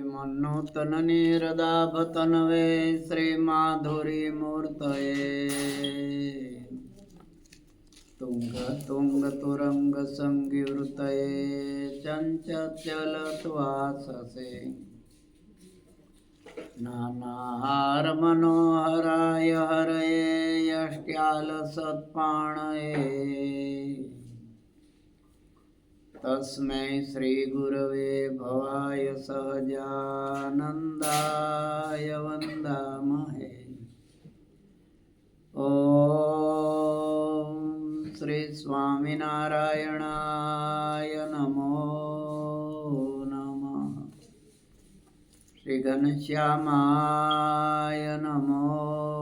श्रीमन्नूतननिरदाभतनवे श्रीमाधुरीमूर्तये। तुङ्गतुङ्गतुरङ्गसङ्गिवृतये चञ्चलत्वाससे नानाहारमनोहराय हरये यष्ट्यालसत्पाणये तस्मै श्रीगुरवे भवाय सहजानन्दाय वन्दामहे ॐ श्रीस्वामिनारायणाय नमो नमः श्रीघनश्यामाय नमो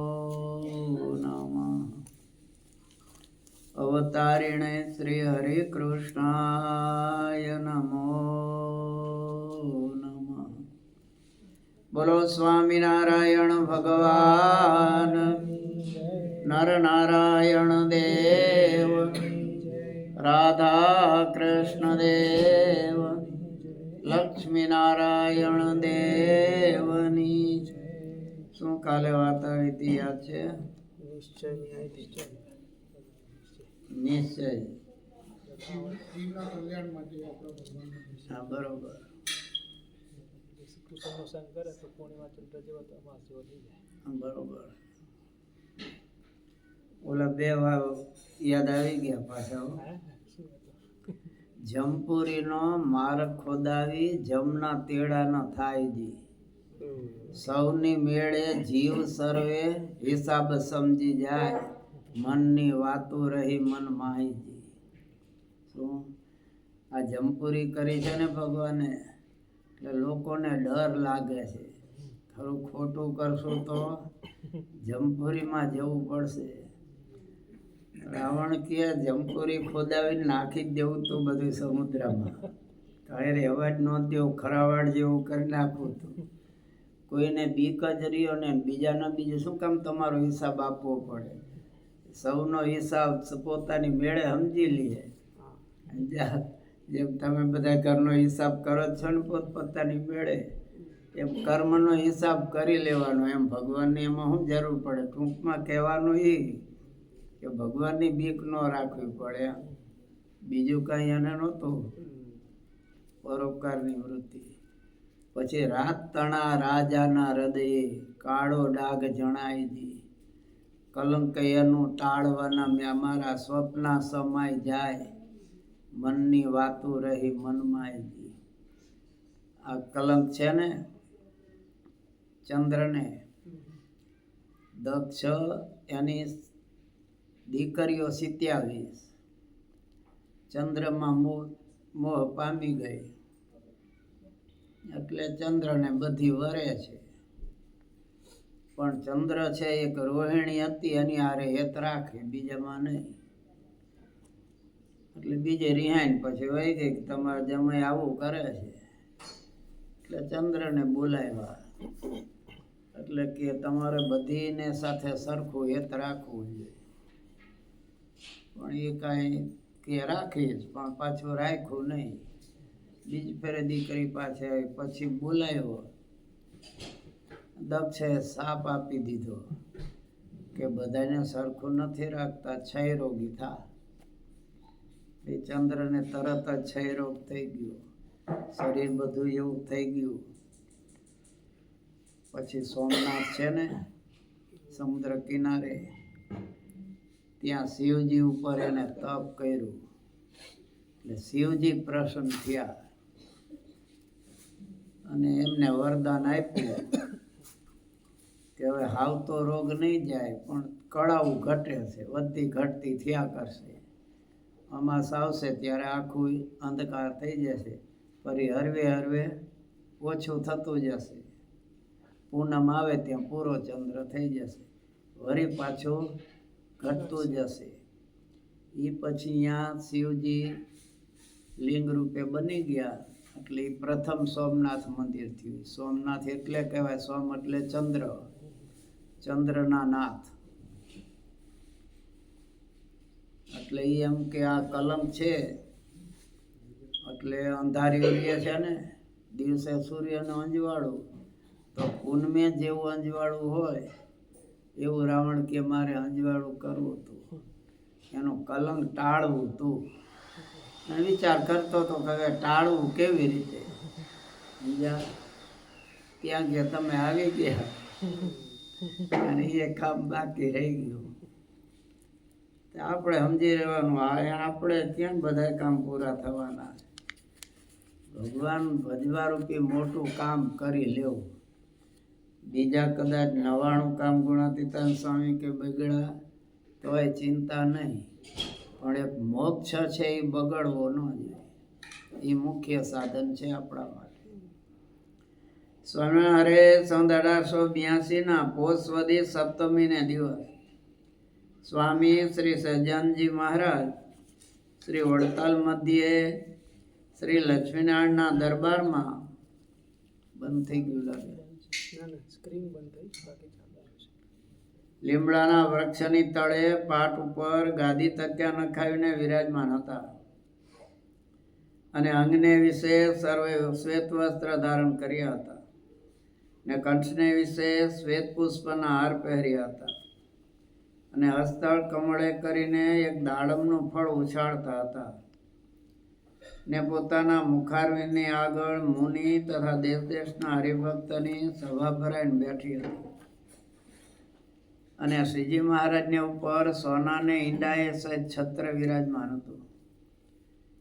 અવતારિણે શ્રી હરે કૃષ્ણાય નમો નમ. બોલો સ્વામિનારાયણ ભગવાન, નરનારાયણ દેવ રાધા કૃષ્ણ દેવ, લક્ષ્મીનારાયણ દેવની શું કાલે વાર્તા યાદ છે? નિશ્ચય બરોબર. હા, બરોબર. ઓલા બે વાર યાદ આવી ગયા પાછા. જમપુરીનો માર્ગ ખોદાવી જમના તેડા ન થાય જી સૌની મેળે જીવ સર્વે હિસાબ સમજી જાય. મનની વાતો રહી મન માહીજી શું? આ જમપુરી કરી છે ને ભગવાને? એટલે લોકોને ડર લાગે છે. ખરું ખોટું કરશું તો જમપુરીમાં જવું પડશે. રાવણ કે જમપુરી ખોદાવીને નાખી જ દેવું તું બધું સમુદ્રમાં. કાંઈ રહેવા ન દેવું ખરાવાડ જેવું કરી નાખવું તું. કોઈને બીક જ રહ્યો ને બીજાનો બીજું શું કામ તમારો હિસાબ આપવો પડે? સૌનો હિસાબ પોતાની મેળે સમજી લઈએ જેમ તમે બધા ઘરનો હિસાબ કરો છો ને પોતપોતાની મેળે, એમ કર્મનો હિસાબ કરી લેવાનો. એમ ભગવાનની એમાં શું જરૂર પડે? ટૂંકમાં કહેવાનું એ કે ભગવાનની બીક ન રાખવી પડે એમ. બીજું કાંઈ એને નહોતું. પરોપકારની વૃત્તિ. પછી રાત તણા રાજાના હૃદયે કાળો ડાઘ જણાયજી કલંક એનું ટાળવાના મેં અમારા સ્વપ્ના સમાય જાય. મનની વાતો રહી મનમાંયજી આ કલંક છે ને, ચંદ્રને. દક્ષ એની દીકરીઓ સિત્યાવીસ ચંદ્રમાં મોહ મોહ પામી ગઈ. એટલે ચંદ્રને બધી વરે છે. પણ ચંદ્ર છે એક રોહિણી હતી એની હારે હેત રાખે બીજામાં નહીં એટલે બીજે રિહાઈન પછી વહી ગઈ કે તમારા જમાઈ આવું કરે છે. એટલે ચંદ્રને બોલાવ્યા. એટલે કે તમારે બધીને સાથે સરખું હેત રાખવું જોઈએ પણ એ કાંઈ કે રાખીશ પણ પાછું રાખ્યું નહીં. બીજ ફેરે દીકરી પાસે પછી બોલાવ્યો. દક્ષે સાપ આપી દીધો કે બધાને સરખું નથી રાખતા છય રોગી થા. એ ચંદ્રને તરત જ છય રોગ થઈ ગયો. શરીર બધું એવું થઈ ગયું. પછી સોમનાથ છે ને, સમુદ્ર કિનારે, ત્યાં શિવજી ઉપર એને તપ કર્યું. એટલે શિવજી પ્રસન્ન થયા. અને એમને વરદાન આપ્યું. કે હવે હાવતો રોગ નહીં જાય, પણ કળાવું ઘટે છે વધતી ઘટતી થયા કરશે. અમાસ આવશે ત્યારે આખું અંધકાર થઈ જશે. ફરી હરવે હરવે ઓછું થતું જશે. પૂનમ આવે ત્યાં પૂરો ચંદ્ર થઈ જશે. વળી પાછું ઘટતું જશે. એ પછી અહીંયા શિવજી લિંગ રૂપે બની ગયા. એટલે પ્રથમ સોમનાથ મંદિર થયું. સોમનાથ એટલે કહેવાય સોમ એટલે ચંદ્ર. ચંદ્રના નાથ. એટલે એ એમ કે આ કલમ છે, એટલે અંધારી ઉડીએ છે ને, દિવસે સૂર્યનું અંજવાળું. તો પૂનમે જેવું અંજવાળું હોય, એવું રાવણ કે મારે અંજવાળું કરવું હતું. એનું કલંક ટાળવું હતું. અને વિચાર કરતો તો કે ટાળવું કેવી રીતે? બીજા, ત્યાં કે તમે આવી ગયા. અને એ કામ બાકી રહી ગયું. તો આપણે સમજી રહેવાનું, આ આપણે ક્યાં બધા કામ પૂરા થવાના ભગવાન ભજવા રૂપી મોટું કામ કરી લેવું. બીજા કદાચ નવાણું કામ ગુણાતીતાન સ્વામી કે બગડ્યા, તોય ચિંતા નહીં. પણ એક મોક્ષ છે એ બગડવો ન જોઈએ. એ મુખ્ય સાધન છે આપણા માટે. સ્વામી હરે સંત અઢારસો બ્યાસીના પોષવદી સપ્તમીને દિવસ. સ્વામી શ્રી સજ્જનજી મહારાજ, શ્રી વડતાલ મધ્યે, શ્રી લક્ષ્મીનારાયણના દરબારમાં બંધ થઈ ગયું લાગે. લીમડાના વૃક્ષની તળે પાટ ઉપર ગાદી તક્યા નખાવીને વિરાજમાન હતા. અને અંગને વિશે સર્વે શ્વેત વસ્ત્ર ધારણ કર્યા હતા. ને કંઠને વિશે શ્વેત પુષ્પના હાર પહેર્યા હતા. અને હસ્તળ કમળે કરીને એક દાડમનું ફળ ઉછાળતા હતા. ને પોતાના મુખારવીની આગળ મુનિ તથા દેશ દેશના હરિભક્તની સભા ભરાઈને બેઠી હતી. અને શ્રીજી મહારાજને ઉપર સોનાને ઈંડાએ સહિત છત્ર વિરાજમાન હતું.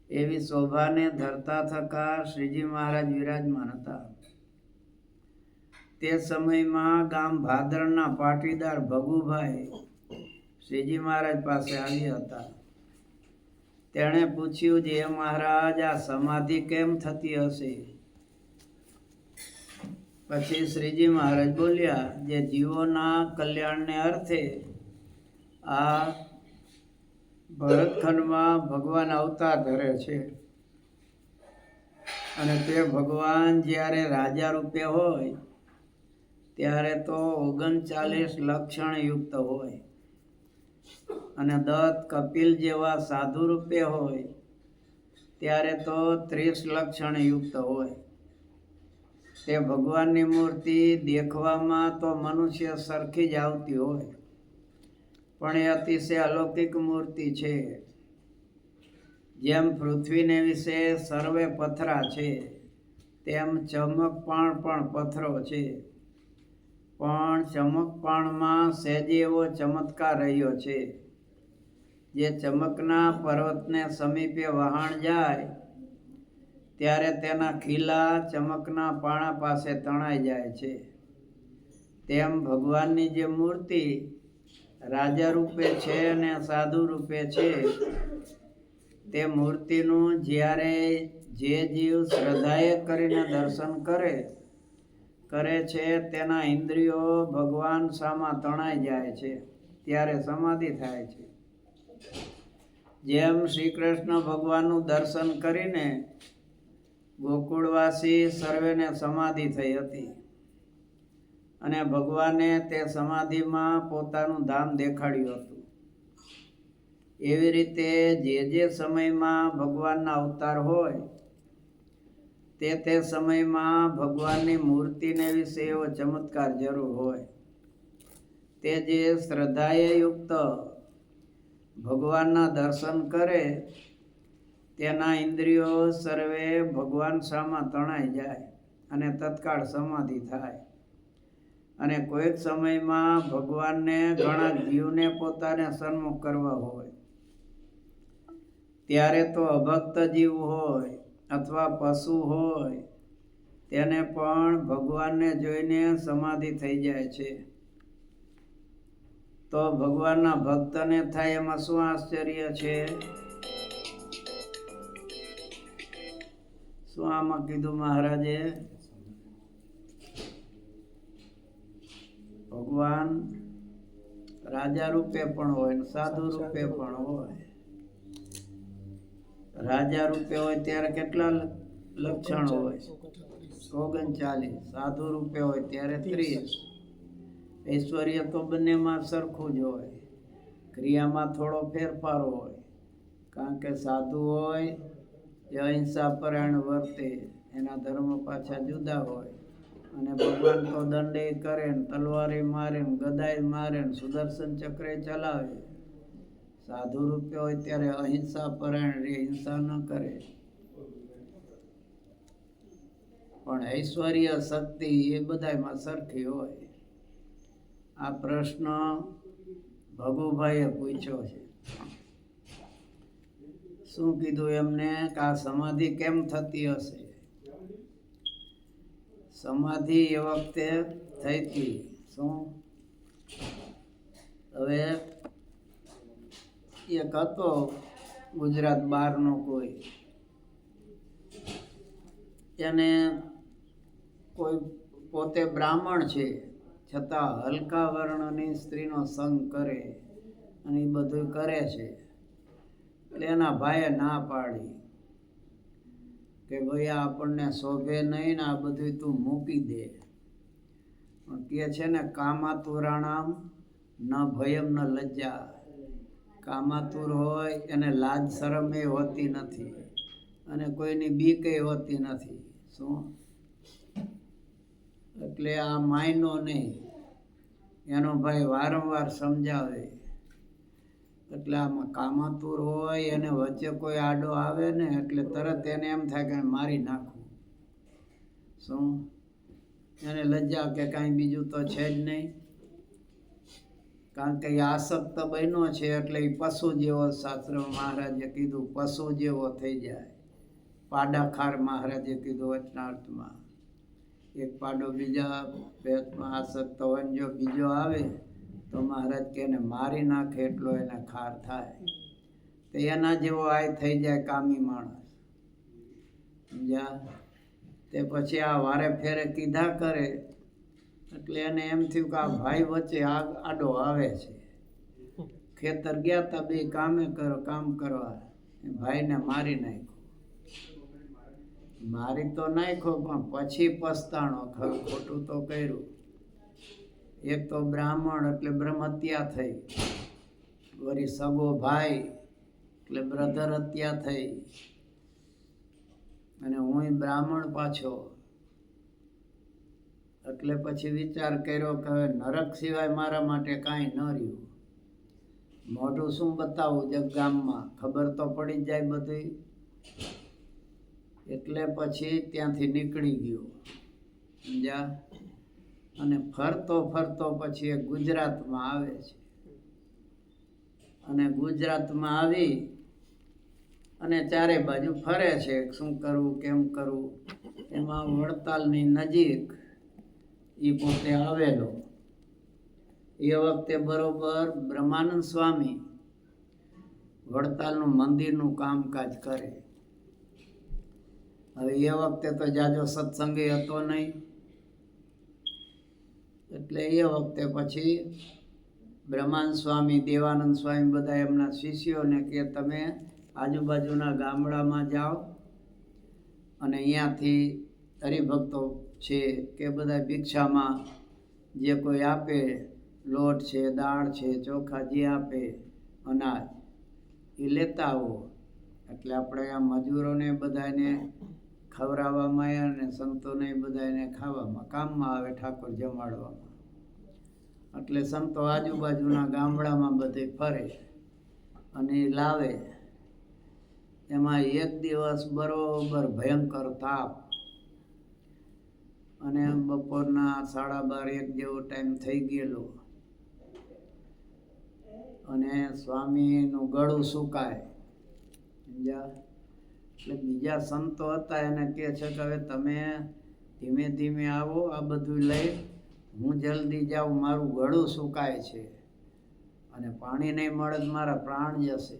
એવી શોભાને ધરતા થકા શ્રીજી મહારાજ વિરાજમાન હતા. તે સમયમાં ગામ ભાદરના પાટીદાર ભગુભાઈ શ્રીજી મહારાજ પાસે આવ્યા હતા. તેણે પૂછ્યું જે મહારાજ, આ સમાધિ કેમ થતી હશે? પછી શ્રીજી મહારાજ બોલ્યા, જે જીવોના કલ્યાણને અર્થે આ ભરતખંડમાં ભગવાન અવતાર ધરે છે અને તે ભગવાન જ્યારે રાજા રૂપે હોય ત્યારે તો ઓગણચાલીસ લક્ષણ યુક્ત હોય. અને દત્ત કપિલ જેવા સાધુ રૂપે હોય, ત્યારે તો ત્રીસ લક્ષણ યુક્ત હોય. તે ભગવાનની મૂર્તિ દેખવામાં તો મનુષ્ય સરખી જ આવતી હોય, પણ એ અતિશય અલૌકિક મૂર્તિ છે. જેમ પૃથ્વીને વિશે સર્વે પથરા છે, તેમ ચમક પણ પણ પથરો છે. પણ ચમકપણમાં સહેજે એવો ચમત્કાર રહ્યો છે. જે ચમકના પર્વતને સમીપે વહાણ જાય, ત્યારે તેના ખીલા ચમકના પાણા પાસે તણાઈ જાય છે. તેમ ભગવાનની જે મૂર્તિ રાજા રૂપે છે અને સાધુ રૂપે છે, તે મૂર્તિનું જ્યારે જે જીવ શ્રદ્ધાએ કરીને દર્શન કરે કરે છે, તેના ઇન્દ્રિયો ભગવાન સામા તણાઈ જાય છે, ત્યારે સમાધિ થાય છે. જેમ શ્રી કૃષ્ણ ભગવાનનું દર્શન કરીને ગોકુળવાસી સર્વેને સમાધિ થઈ હતી અને ભગવાને તે સમાધિમાં પોતાનું ધામ દેખાડ્યું હતું. એવી રીતે જે જે સમયમાં ભગવાનના અવતાર હોય તે તે સમયમાં ભગવાનની મૂર્તિને વિશે એવો ચમત્કાર જરૂર હોય. તે જે શ્રદ્ધાએ યુક્ત ભગવાનના દર્શન કરે, તેના ઇન્દ્રિયો સર્વે ભગવાન સામા તણાઈ જાય અને તત્કાળ સમાધિ થાય. અને કોઈક સમયમાં ભગવાનને ઘણા જીવને પોતાને સન્મુખ કરવા હોય. ત્યારે તો અભક્ત જીવ હોય. અથવા પશુ હોય તેને પણ ભગવાનને જોઈને સમાધિ થઈ જાય છે. તો ભગવાનના ભક્તને થાય એમાં શું આશ્ચર્ય છે? શું આમાં કીધું મહારાજે? ભગવાન રાજા રૂપે પણ હોય સાધુ રૂપે પણ હોય. રાજા રૂપે હોય ત્યારે કેટલા લક્ષણ હોય ઓગણચાલીસ. સાધુ રૂપે હોય ત્યારે ત્રીસ. ઐશ્વર્ય તો બંનેમાં સરખું જ હોય. ક્રિયામાં થોડો ફેરફાર હોય. કારણ કે સાધુ હોય, એ અહિંસા પરાયણ વર્તે, એના ધર્મ પાછા જુદા હોય. અને ભગવાન તો દંડે કરે ને, તલવારે મારે ને, ગદાય મારે સુદર્શન ચક્રે ચલાવે. સાધુ રૂપિયો હોય ત્યારે અહિંસા પરાયણ રે, હિંસા ન કરે. પણ ઐશ્વર્ય, શક્તિ એ બધામાં સરખી હોય. આ પ્રશ્ન ભગુભાઈએ પૂછ્યો છે. શું કીધું એમને કે આ સમાધિ કેમ થતી હશે? સમાધિ એ વખતે થઈ હતી. શું? હવે એક હતો ગુજરાત બહારનો કોઈ. એને કોઈ પોતે બ્રાહ્મણ છે, છતાં હલકા વર્ણની સ્ત્રીનો સંગ કરે અને એ બધું કરે છે. એટલે એના ભાઈએ ના પાડી કે ભાઈ આ આપણને શોભે નહીં ને આ બધું તું મૂકી દે. પણ કહે છે ને, કામાતુરાણામ ન ભયમ ન લજ્જા. કામાતુર હોય, એને લાજ શરમ એ હોતી નથી. અને કોઈની બીક એ હોતી નથી. શું? એટલે આ માયનો નહીં. એનો ભાઈ વારંવાર સમજાવે. એટલે આમાં કામાતુર હોય, એને વચ્ચે કોઈ આડો આવે ને, એટલે તરત એને એમ થાય કે મારી નાખું. શું? એને લજ્જા કે કાંઈ બીજું તો છે જ નહીં. કારણ કે એ આસક્ત બન્યો છે એટલે એ પશુ જેવો શાસ્ત્ર મહારાજે કીધું, પશુ જેવો થઈ જાય. પાડાખાર મહારાજે કીધું વચનાર્થમાં. એક પાડો બીજા પેટમાં આસક્ત હોય જો બીજો આવે, તો મહારાજ કે એને મારી નાખે એટલો એને ખાર થાય. તો એના જેવો આય થઈ જાય કામી માણસ. સમજ્યા? તે પછી આ વારે ફેરે કીધા કરે એટલે એને એમ થયું કે આ ભાઈ વચ્ચે આગ આડો આવે છે. ખેતર ગયા તા બે કામે કરો, કામ કરવા. ભાઈને મારી નાખ્યો. મારી તો નાખ્યો પણ પછી પસ્તાણો ખરું, ખોટું તો કર્યું. એક તો બ્રાહ્મણ એટલે બ્રહ્મત્યા થઈ. વળી સગો ભાઈ એટલે બ્રધર હત્યા થઈ. અને હું બ્રાહ્મણ પાછો એટલે પછી વિચાર કર્યો કે હવે નરક સિવાય મારા માટે કાંઈ ન રહ્યું. મોઢું શું બતાવું જે ગામમાં? ખબર તો પડી જાય બધી. એટલે પછી ત્યાંથી નીકળી ગયો. સમજ્યા? અને ફરતો ફરતો પછી એ ગુજરાતમાં આવે છે. અને ગુજરાતમાં આવી અને ચારે બાજુ ફરે છે. શું કરવું, કેમ કરવું? એમાં વડતાલની નજીક એ પોતે આવેલો. એ વખતે બરોબર બ્રહ્માનંદ સ્વામી વડતાલનું મંદિરનું કામકાજ કરે. હવે એ વખતે તો જાજો સત્સંગી હતો નહીં. એટલે એ વખતે પછી બ્રહ્માન સ્વામી, દેવાનંદ સ્વામી બધા એમના શિષ્યોને કે તમે આજુબાજુના ગામડામાં જાઓ અને અહીંયાથી હરિભક્તો છે કે બધા ભિક્ષામાં જે કોઈ આપે, લોટ છે, દાળ છે, ચોખા જે આપે, અનાજ, એ લેતા આવો. એટલે આપણે આ મજૂરોને બધાને ખવડાવવામાં અને સંતોને બધાને ખાવામાં કામમાં આવે ઠાકોર જમાડવામાં. એટલે સંતો આજુબાજુના ગામડામાં બધે ફરે અને લાવે. એમાં એક દિવસ બરોબર ભયંકર તાપ અને બપોરના સાડા બાર એક જેવો ટાઈમ થઈ ગયેલો. અને સ્વામીનું ગળું સુકાય. સમજ્યા એટલે બીજા સંતો હતા એને કહે છે કે હવે તમે ધીમે ધીમે આવો, આ બધું લઈ હું જલ્દી જાઉં, મારું ગળું સુકાય છે. અને પાણી નહીં મળે તો મારા પ્રાણ જશે.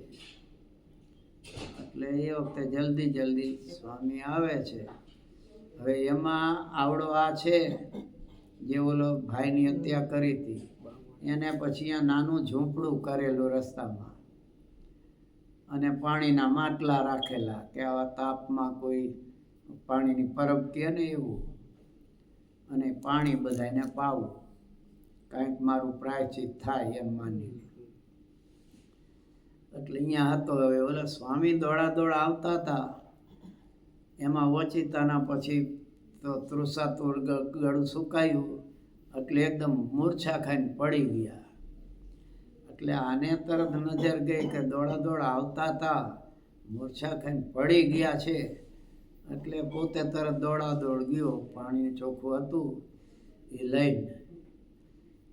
એટલે એ વખતે જલ્દી જલ્દી સ્વામી આવે છે. હવે એમાં આવડો આ છે જે ઓલો ભાઈની હત્યા કરી હતી. એને પછી અહીંયા નાનું ઝૂંપડું કરેલું રસ્તામાં. અને પાણીના માટલા રાખેલા કે આવા તાપમાં કોઈ પાણીની પરબ કે ને એવું. અને પાણી બધાને પાવું. કાંઈક મારું પ્રાયચિત થાય એમ માની એટલે અહીંયા હતો. હવે ઓલા સ્વામી દોડા દોડા આવતા હતા. એમાં ઓચિતાના પછી તો તૃષાતુર ગળું સુકાયું, એટલે એકદમ મૂર્છા ખાઈને પડી ગયા. એટલે આને તરત નજર ગઈ કે દોડા દોડા આવતા હતા મૂર્છા ખાઈને પડી ગયા છે. એટલે પોતે તરત દોડા દોડ ગયો પાણી ચોખ્ખું હતું, એ લઈને.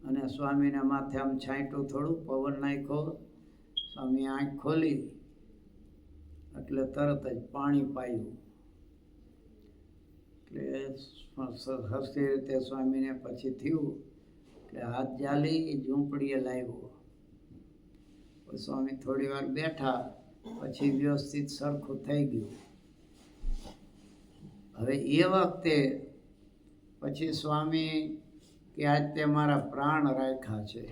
અને સ્વામીને માથે આમ છાંટ્યું થોડું, પવન નાખ્યો, સ્વામી આંખ ખોલી, એટલે તરત જ પાણી પાયું. એટલે હસતી રીતે સ્વામીને પછી થયું કે હાથ જાલી, ઝૂંપડીએ લાવ્યો. સ્વામી થોડી વાર બેઠા, પછી વ્યવસ્થિત સરખું થઈ ગયું. હવે એ વખતે પછી સ્વામી કે આજ તે મારા પ્રાણ રાખ્યા છે.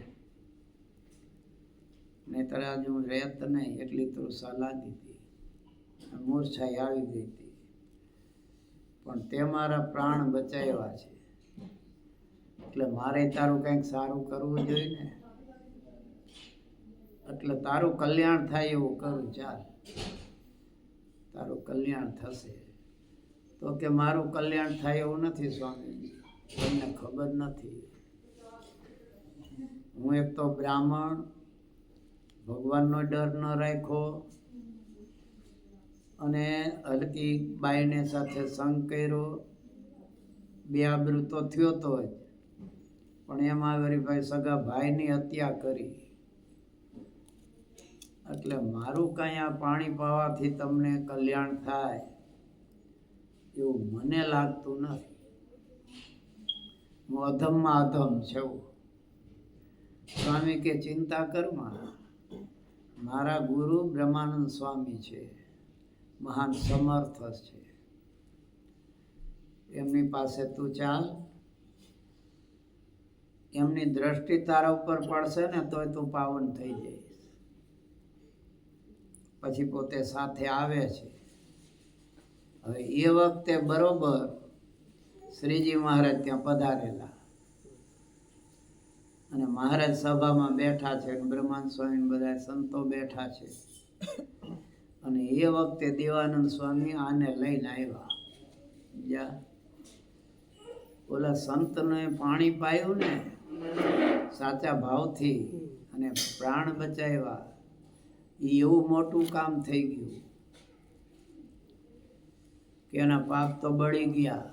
નહીતર આજ હું રહેત નહીં, એટલી તો સલાહ દીધી. મૂર્છાઈ આવી ગઈ પણ તે મારા પ્રાણ બચાવ્યા છે. એટલે મારે તારું કંઈક સારું કરવું જોઈએ ને? એટલે તારું કલ્યાણ થાય એવું કરું, ચાલ. તારું કલ્યાણ થશે. તો કે મારું કલ્યાણ થાય એવું નથી, સ્વામીજી. તમને ખબર નથી. હું એક તો બ્રાહ્મણ, ભગવાનનો ડર ન રાખ્યો. અને હલકી બાઈને સાથે સંગ કર્યો. બે આબરૂ તો થયો તો જ. પણ એમાં વળી ભાઈ સગા ભાઈની હત્યા કરી. એટલે મારું કાંઈ આ પાણી પાવાથી તમને કલ્યાણ થાય એવું મને લાગતું નથી. હું અધમમાં અધમ છું. સ્વામી કે ચિંતા કરમાં મારા ગુરુ બ્રહ્માનંદ સ્વામી છે. મહાન સમર્થ છે. એમની પાસે તું ચાલ. એમની દ્રષ્ટિ તારા ઉપર પડશે ને તોય તું પાવન થઈ જઈશ. પછી પોતે સાથે આવે છે. હવે એ વખતે બરોબર શ્રીજી મહારાજ ત્યાં પધારેલા. અને મહારાજ સભામાં બેઠા છે બ્રહ્માંડ સ્વામી બધા સંતો બેઠા છે. અને એ વખતે દેવાનંદ સ્વામી આને લઈને આવ્યા. જા. ઓલા સંતને પાણી પાયું ને, સાચા ભાવથી અને પ્રાણ બચાવ્યા. એ એવું મોટું કામ થઈ ગયું કે એના પાપ તો બળી ગયા.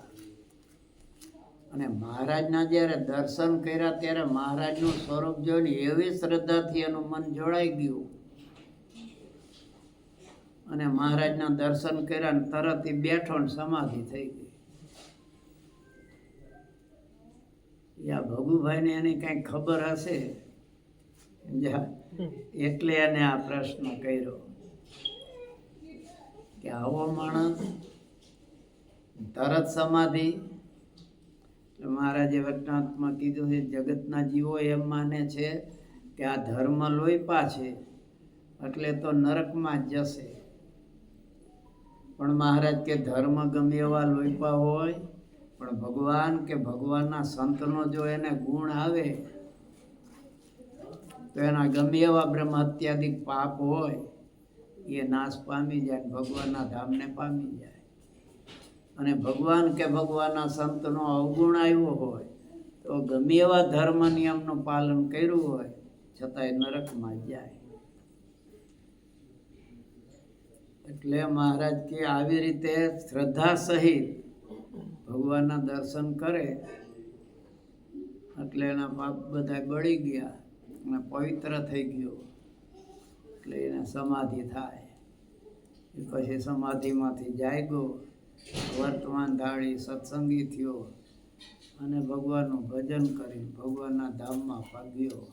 અને મહારાજના જ્યારે દર્શન કર્યા ત્યારે મહારાજનું સ્વરૂપ જોઈને એવી શ્રદ્ધાથી એનું મન જોડાઈ ગયું. અને મહારાજના દર્શન કર્યા ને તરત એ બેઠો ને સમાધિ થઈ ગઈ. યા ભગુભાઈને એની કંઈક ખબર હશે? એટલે એને આ પ્રશ્ન કર્યો કે આવો માણસ, તરત સમાધિ. મહારાજે વચનાત્મા કીધું છે, જગતના જીવો એમ માને છે કે આ ધર્મ લોહીપા છે, એટલે તો નરકમાં જ જશે. પણ મહારાજ કે ધર્મ ગમે એવા લોહીપા હોય, પણ ભગવાન કે ભગવાનના સંતનો જો એને ગુણ આવે, તો એના ગમે એવા બ્રહ્મ અત્યાધિક પાપ હોય, એ નાશ પામી જાય ભગવાનના ધામને પામી જાય. અને ભગવાન કે ભગવાનના સંતનો અવગુણ આવ્યો હોય, તો ગમે એવા ધર્મ નિયમનું પાલન કર્યું હોય, છતાંય નરકમાં જાય. એટલે મહારાજ કે આવી રીતે શ્રદ્ધા સહિત ભગવાનના દર્શન કરે, એટલે એના પાપ બધા બળી ગયા અને પવિત્ર થઈ ગયો. એટલે એને સમાધિ થાય. પછી સમાધિમાંથી જાગ્યો વર્તમાન ધાળી સત્સંગી થયો અને ભગવાનનું ભજન કરી ભગવાનના ધામમાં ભાગ્યો.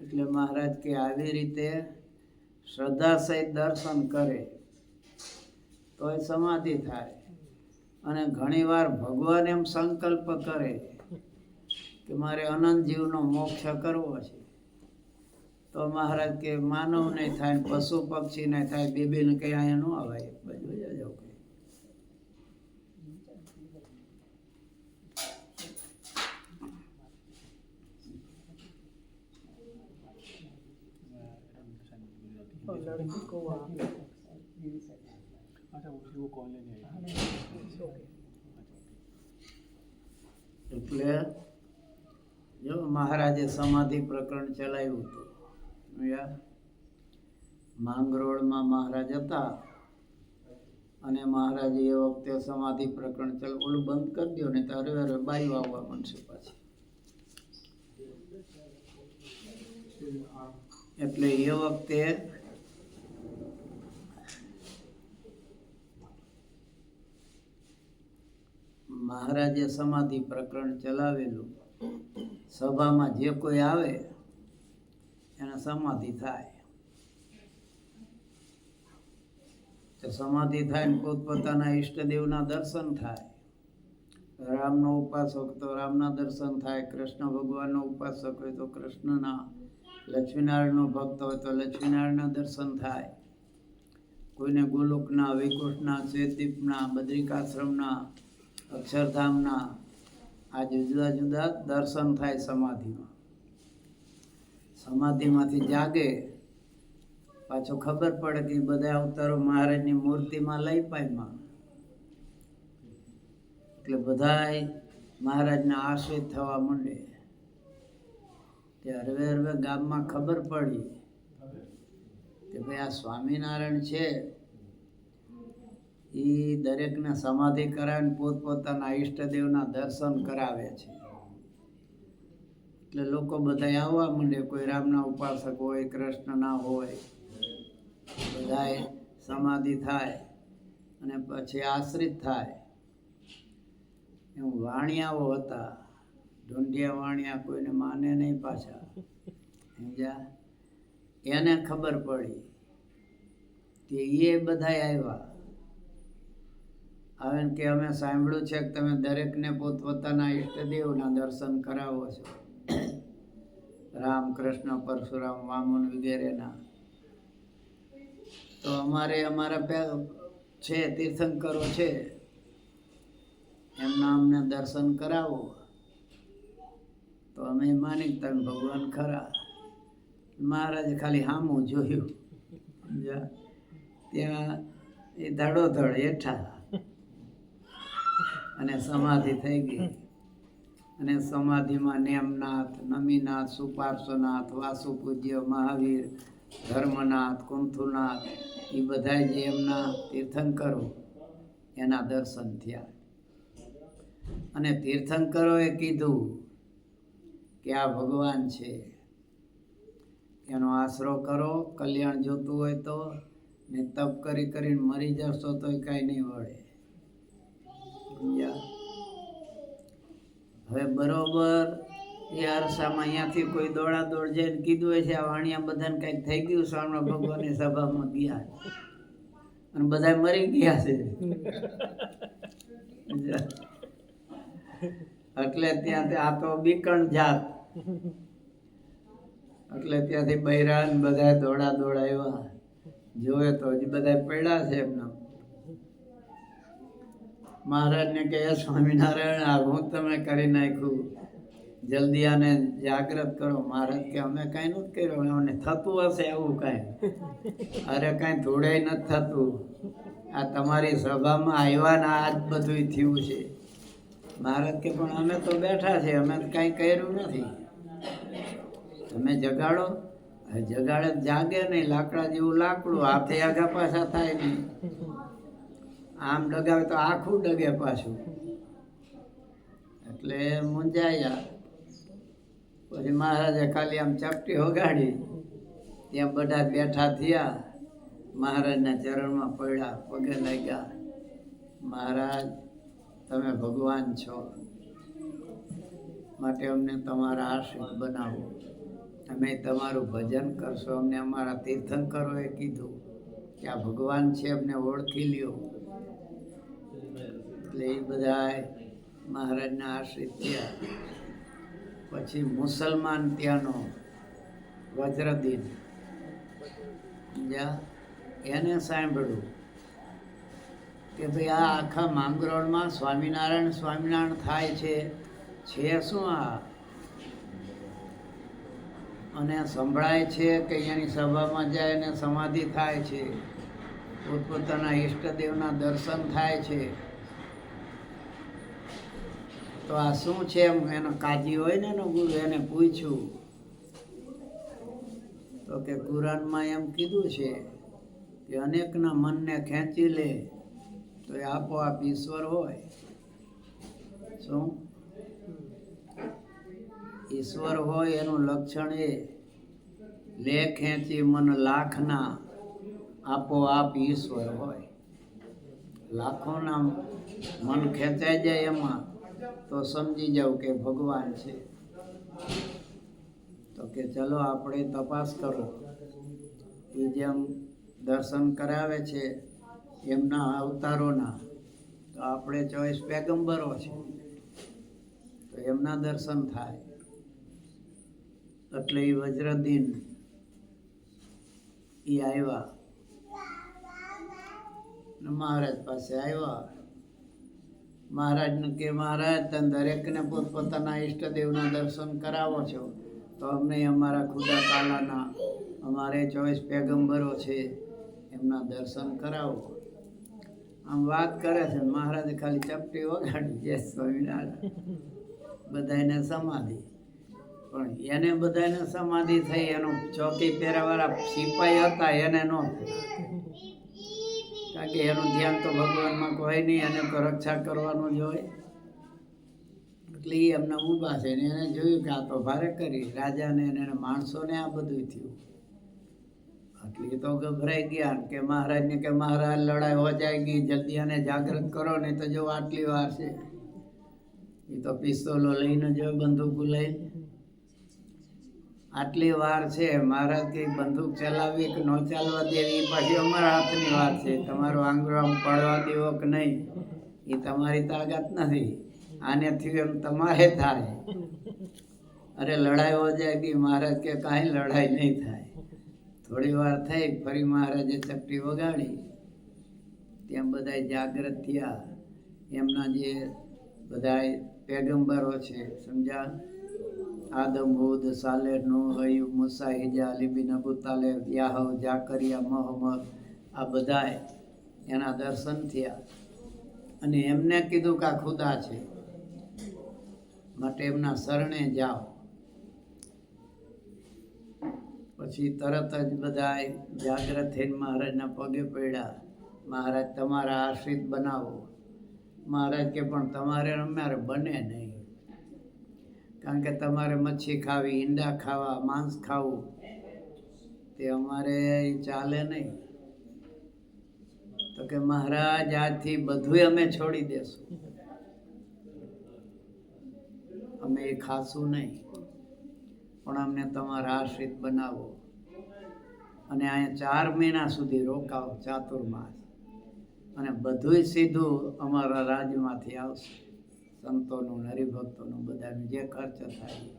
એટલે મહારાજ કે આવી રીતે શ્રદ્ધા સહિત દર્શન કરે તો એ સમાધિ થાય. અને ઘણીવાર ભગવાન એમ સંકલ્પ કરે કે મારે અનંત જીવનો મોક્ષ કરવો છે. તો મહારાજ કે માનવ નહીં થાય પશુ પક્ષી નહીં થાય, બીબીને કંઈ અહીંયા ન આવાય બધું એટલે જો મહારાજે સમાધિ પ્રકરણ ચલાવ્યું હતું માંગરોળમાં મહારાજ હતા અને મહારાજે એ વખતે સમાધિ પ્રકરણ ચલ, ઓલું બંધ કરી દો ને તારે હવે બાયું આવવા માંડશે પાછી. એટલે એ વખતે મહારાજે સમાધિ પ્રકરણ ચલાવેલું. સભામાં જે કોઈ આવે, એને સમાધિ થાય. તો સમાધિ થાય ને પોતપોતાના ઈષ્ટદેવના દર્શન થાય. રામનો ઉપાસક તો રામના દર્શન થાય, કૃષ્ણ ભગવાનનો ઉપાસક હોય તો કૃષ્ણના, લક્ષ્મીનારાયણનો ભક્ત હોય તો લક્ષ્મીનારાયણના દર્શન થાય. કોઈને ગોલોકના, વૈકુંઠના શ્વેતદીપના બદ્રિકાશ્રમના અક્ષરધામના આજે જુદા જુદા દર્શન થાય સમાધિમાં. સમાધિમાંથી જાગે, પાછો ખબર પડે કે બધા અવતારો મહારાજની મૂર્તિમાં લઈ પાયમાં એટલે બધાય મહારાજના આશ્રિત થવા માંડે. તે હરવે હરવે ગામમાં ખબર પડી કે ભાઈ આ સ્વામિનારાયણ છે. એ દરેકને સમાધિ કરાવીને પોતપોતાના ઈષ્ટદેવના દર્શન કરાવે છે. એટલે લોકો બધા આવવા માંડે, કોઈ રામના ઉપાસક હોય, કૃષ્ણના હોય બધાએ સમાધિ થાય અને પછી આશ્રિત થાય. એમ વાણિયાઓ હતા. ઢૂંઢિયા વાણિયા કોઈને માને નહીં પાછા. સમજ્યા? એને ખબર પડી કે એ બધા આવ્યા. આવે કે અમે સાંભળ્યું છે કે તમે દરેકને પોતપોતાના ઈષ્ટદેવના દર્શન કરાવો છો. રામ કૃષ્ણ પરશુરામ, વામન વગેરેના. તો અમારે અમારા છે, તીર્થંકરો છે. એમના અમને દર્શન કરાવો. તો અમે માની તમે ભગવાન ખરા. મહારાજે ખાલી હામું જોયું? ત્યાં એ ધડોધડ હેઠા. અને સમાધિ થઈ ગઈ. અને સમાધિમાં નેમનાથ, નમીનાથ, સુપાર્શ્વનાથ, વાસુપૂજ્ય, મહાવીર, ધર્મનાથ, કુંથુનાથ એ બધા જે એમના તીર્થંકરો એના દર્શન થયા. અને તીર્થંકરોએ કીધું કે આ ભગવાન છે. એનો આશરો કરો, કલ્યાણ જોતું હોય તો, ને તપ કરી કરીને મરી જશો તોય કાંઈ નહીં વળે? હવે બરોબર એ અરસામાં અહીંયાથી કોઈ દોડા દોડ જઈને કીધું છે, આ વાણિયા બધાને કંઈક થઈ ગયું સ્વામી ભગવાનની સભામાં ગયા. અને બધા મરી ગયા છે? એટલે ત્યાંથી આ તો બીકણ જાત. એટલે ત્યાંથી બૈરાન બધા દોડા દોડા આવ્યા. જોવે તો હજી બધા પડ્યા છે એમના. મહારાજને કહે, સ્વામિનારાયણ, આ હું તમે કરી નાખ્યું. જલ્દી આને જાગ્રત કરો. મહારાજ કે, અમે કાંઈ નથી કર્યું અમને થતું હશે એવું કાંઈ. અરે, કાંઈ ધોળાઈ નથી થતું. આ તમારી સભામાં આવ્યા ને આ જ બધું થયું છે. મહારાજ કે, પણ અમે તો બેઠા છે અમે કાંઈ કર્યું નથી. તમે જગાડો. જગાડે જાગે નહીં, લાકડા જેવું લાકડું, હાથે આગા પાછા થાય નહીં. આમ ડગાવે તો આખું ડગે પાછું. એટલે મૂંઝાયા. પછી મહારાજે ખાલી આમ ચપટી વગાડી ત્યાં બધા બેઠા થયા. મહારાજના ચરણમાં પડ્યા, પગે લાગ્યા. મહારાજ, તમે ભગવાન છો. માટે અમને તમારા આશ્રિત બનાવો. અમે તમારું ભજન કરશો. અમને અમારા તીર્થંકરોએ કીધું કે આ ભગવાન છે, અમને ઓળખી લ્યો. એટલે એ બધા મહારાજના આશ્રિત થયા. પછી મુસલમાન ત્યાંનો વજ્રદીન. જ્યાં એને સાંભળ્યું કે ભાઈ આ આખા માંગરોળમાં સ્વામિનારાયણ સ્વામિનારાયણ થાય છે. છે શું આ? અને સંભળાય છે કે અહીંયાની સભામાં જાય અને સમાધિ થાય છે. પોતપોતાના ઈષ્ટદેવના દર્શન થાય છે. તો આ શું છે એમ? એનો કાજી હોય ને એનો ગુરુ, એને પૂછ્યું. તો કે કુરાનમાં એમ કીધું છે કે અનેકના મનને ખેંચી લે, તો એ આપોઆપ ઈશ્વર હોય. શું? ઈશ્વર હોય એનું લક્ષણ એ, લે ખેંચી મન લાખના, આપોઆપ ઈશ્વર હોય. લાખોના મન ખેંચાઈ જાય એમાં. તો સમજી જાવ કે ભગવાન છે. તો કે ચલો આપણે તપાસ કરો. એ જેમ દર્શન કરાવે છે એમના અવતારોના, તો આપણે ચોઈસ પેગંબરો છે. તો એમના દર્શન થાય. એટલે એ વજ્રદીન એ આવ્યા. મહારાજ પાસે આવ્યા. મહારાજને કે, મહારાજ તમે દરેકને પોતપોતાના ઈષ્ટદેવના દર્શન કરાવો છો, તો અમને અમારા ખુદા તાલાના, અમારે ચોવીસ પેગંબરો છે, એમના દર્શન કરાવો. આમ વાત કરે છે, મહારાજ ખાલી ચપટી વગાડી જય સ્વામિનારાયણ. બધાને સમાધિ. પણ એને બધાને સમાધિ થઈ, એનું ચોકી પહેરાવાળા સિપાહી હતા, એને ન થઈ કારણ કે એનું ધ્યાન તો ભગવાનમાં કોઈ નહીં તો રક્ષા કરવાનું જ હોય. એટલે એ એમને ઊભા છે ને એને જોયું કે આ તો ભારે કરી, રાજાને અને એને માણસોને આ બધું થયું. એટલે તો ગભરાઈ ગયા કે મહારાજને કે મહારાજ લડાઈ હો જાયગી, જલ્દી આને જાગૃત કરો, નહીં તો જો આટલી વાર છે. એ તો પિસ્તોલો લઈને જો બંદૂકો લઈને આટલી વાર છે કે બંદૂક ચલાવી કે ન ચાલવા દેવી એ પાછી અમારા હાથની વાત છે. તમારો આંગળો આમ પડવા દેવો કે નહીં, એ તમારી તાકાત નથી. આને થયું એમ તમારે થાય. અરે લડાઈ હો જાય કે મહારાજ કે કાંઈ લડાઈ નહીં થાય. થોડી વાર થઈ, ફરી મહારાજે ચપટી વગાડી. ત્યાં બધા જાગૃત થયા. એમના જે બધા પેગંબરો છે સમજા આદમ હુદ સાલેહ નૂહ અયુબ મુસા હિજા અલી બિન અબુ તાલેબ, યાહવ, જાકરિયા, મોહમ્મદ, આ બધાએ એના દર્શન થયા. અને એમને કીધું કે આ ખુદા છે. માટે એમના શરણે જાઓ. પછી તરત જ બધા જાગ્રત થઈને મહારાજના પગે પડ્યા. મહારાજ, તમારા આશ્રિત બનાવો. મહારાજ કે, પણ તમારે અમારે બને નહીં. કારણ કે તમારે મચ્છી ખાવી, ઈંડા ખાવા, માંસ ખાવું, તે અમારે ચાલે નહીં. તો કે મહારાજ, આજથી બધું અમે છોડી દેશું. અમે એ ખાશું નહીં. પણ અમને તમારા આશ્રિત બનાવો. અને અહીંયા ચાર મહિના સુધી રોકાવો ચાતુર્માસ. અને બધુંય સીધું અમારા રાજ્યમાંથી આવશે. સંતોનું, હરિભક્તોનું બધાનું જે ખર્ચ થાય.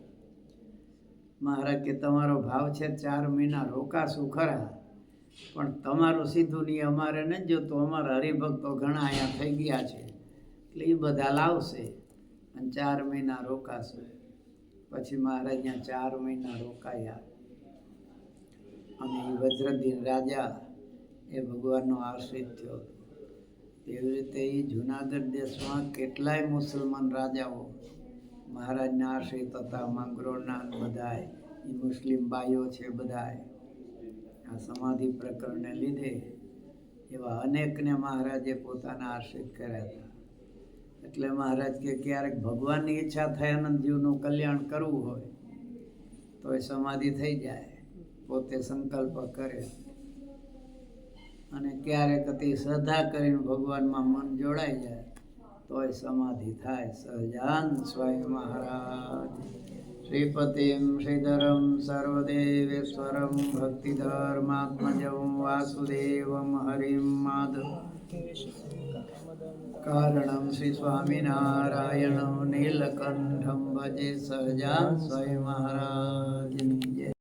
મહારાજ કે તમારો ભાવ છે ચાર મહિના, રોકાશું ખરા. પણ તમારું સીધું નહીં અમારે નહીં જોતું. અમારા હરિભક્તો ઘણા અહીંયા થઈ ગયા છે. એટલે એ બધા લાવશે અને ચાર મહિના રોકાશું. પછી મહારાજ ત્યાં ચાર મહિના રોકાયા. અને વજ્રદીન રાજા એ ભગવાનનો આશ્રિત થયો. તેવી રીતે એ જુનાગઢ દેશમાં કેટલાય મુસલમાન રાજાઓ, મહારાજના આશ્રિત હતા માંગરોળના બધાય એ મુસ્લિમ બાઈઓ છે બધાય, આ સમાધિ પ્રકરણને લીધે એવા અનેકને મહારાજે પોતાના આશ્રિત કર્યા હતા. એટલે મહારાજ કે ક્યારેક ભગવાનની ઈચ્છા થાય અનંત જીવનું કલ્યાણ કરવું હોય, તો એ સમાધિ થઈ જાય, પોતે સંકલ્પ કરે. અને ક્યારેક અતિ શ્રદ્ધા કરીને ભગવાનમાં મન જોડાઈ જાય તો એ સમાધિ થાય સહજાન સ્વામી મહારાજ. શ્રીપતિમ શ્રીધરમ સર્વદેવેશ્વરમ ભક્તિધર્માત્મજમ વાસુદેવમ હરિમ માધવ કારણમ શ્રી સ્વામિનારાયણ નીલકંઠમ ભજે સહજાન સ્વામી મહારાજની જય.